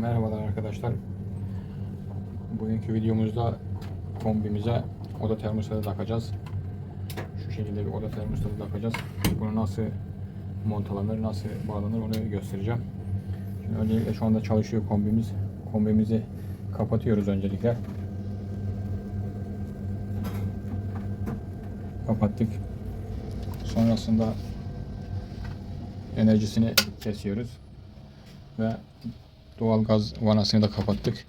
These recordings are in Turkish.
Merhabalar arkadaşlar. Bugünkü videomuzda kombimize oda termostatı takacağız. Şu şekilde bir oda termostatı takacağız. Bunu nasıl montalanır, nasıl bağlanır onu göstereceğim. Şimdi öncelikle şu anda çalışıyor kombimiz. Kombimizi kapatıyoruz öncelikle. Kapattık. Sonrasında enerjisini kesiyoruz ve doğal gaz vanasını da kapattık.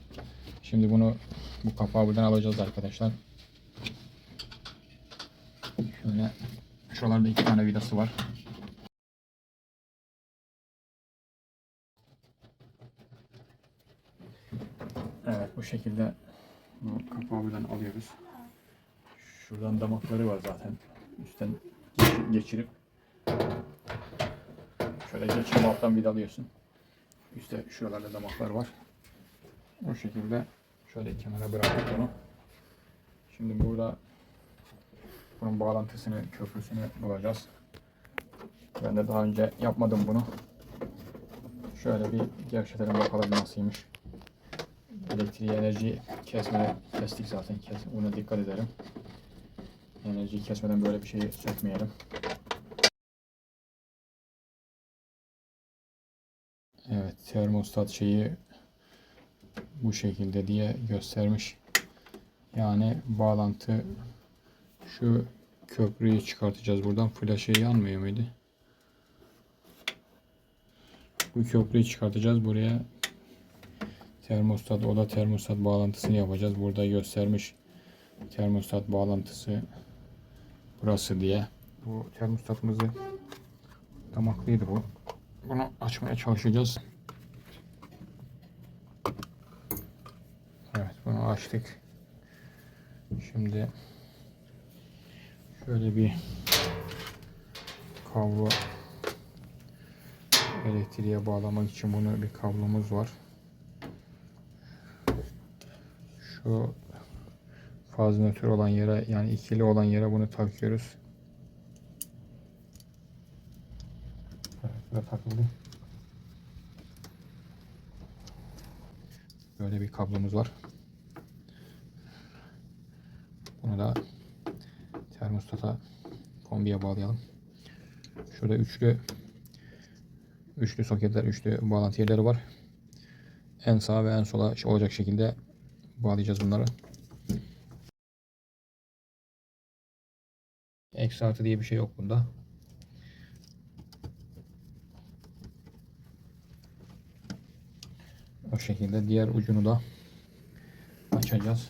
Şimdi bunu bu kapağı buradan alacağız arkadaşlar. Şöyle şuralarda iki tane vidası var. Evet bu şekilde bu kapağı buradan alıyoruz. Şuradan damakları var zaten. Üstten geç- geçirip şöyle geçirip alttan vidalıyorsun. Üstte şuralarda damaklar var. O şekilde şöyle kenara bıraktık onu. Şimdi burada bunun bağlantısını, köprüsünü bulacağız. Ben de daha önce yapmadım bunu. Şöyle bir gevşetelim bakalım nasılmış. Elektriği, enerji kesmeden kestik zaten. Kes, buna dikkat edelim. Enerjiyi kesmeden böyle bir şeyi sökmeyelim. Termostat şeyi bu şekilde diye göstermiş. Yani bağlantı şu köprüyü çıkartacağız buradan. Flaşı yanmıyor muydu? Bu köprüyü çıkartacağız. Buraya termostat, oda termostat bağlantısını yapacağız. Burada göstermiş termostat bağlantısı burası diye. Bu termostatımızı damaklıydı bu. Bunu açmaya çalışacağız. Evet açtık. Şimdi şöyle bir kablo elektriğe bağlamak için bunu bir kablomuz var. Şu faz nötr olan yere yani ikili olan yere bunu takıyoruz. Evet, takıldı. Böyle bir kablomuz var. Bunu da termostata kombiye bağlayalım. Şurada üçlü üçlü soketler, üçlü bağlantı yerleri var. En sağa ve en sola olacak şekilde bağlayacağız bunları. Eksi artı diye bir şey yok bunda. O şekilde diğer ucunu da açacağız.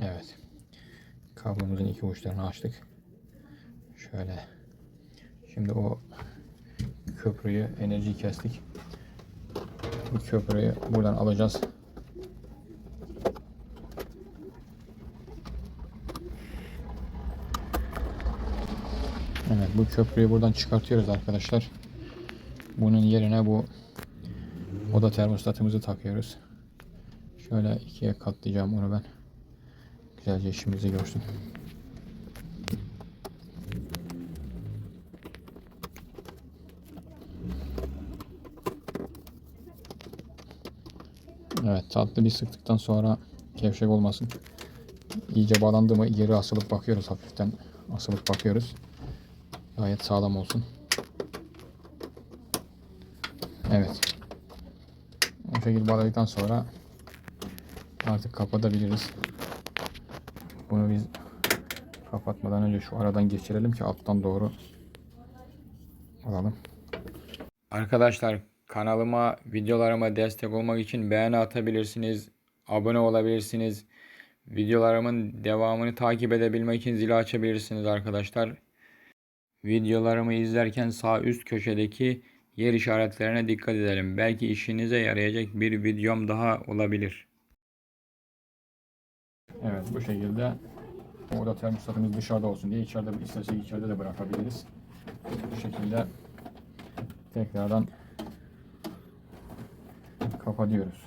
Evet. Kablomuzun iki uçlarını açtık. Şöyle. Şimdi o köprüyü enerji kestik. Bu köprüyü buradan alacağız. Evet bu köprüyü buradan çıkartıyoruz arkadaşlar. Bunun yerine bu oda termostatımızı takıyoruz. Şöyle ikiye katlayacağım onu ben. Güzelce işimizi görsün. Evet tatlı bir sıktıktan sonra gevşek olmasın. İyice bağlandı mı geri asılıp bakıyoruz hafiften asılıp bakıyoruz. Gayet sağlam olsun. Evet. O şekilde bağladıktan sonra artık kapatabiliriz. Bunu biz kapatmadan önce şu aradan geçirelim ki alttan doğru alalım. Arkadaşlar kanalıma, videolarıma destek olmak için beğeni atabilirsiniz. Abone olabilirsiniz. Videolarımın devamını takip edebilmek için zili açabilirsiniz arkadaşlar. Videolarımı izlerken sağ üst köşedeki yer işaretlerine dikkat edelim. Belki işinize yarayacak bir videom daha olabilir. Evet bu şekilde oda termostatımız dışarıda olsun diye içeride istersek içeride de bırakabiliriz. Bu şekilde tekrardan kapatıyoruz.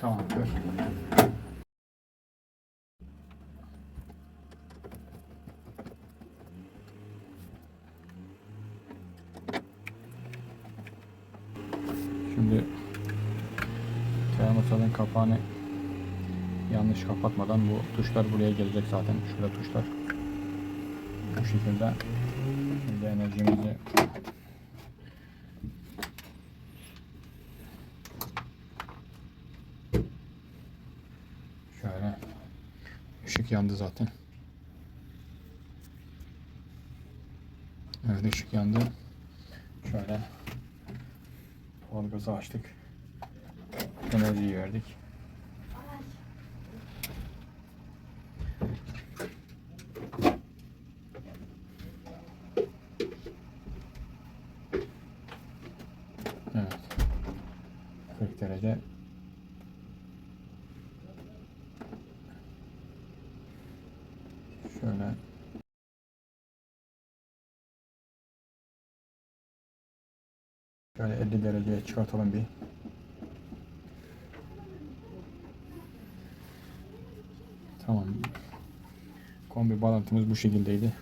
Tamamdır. Şimdi termostatın kapağını yanlış kapatmadan bu tuşlar buraya gelecek zaten. Şurada tuşlar. Bu şekilde şimdi enerjimizi şöyle ışık yandı zaten. Evet ışık yandı. Şöyle Doğalgazı açtık. Enerjiyi verdik. Evet. 40 derece. Şöyle Şöyle 50 dereceye çıkartalım bir. Tamam. Kombi bağlantımız bu şekildeydi.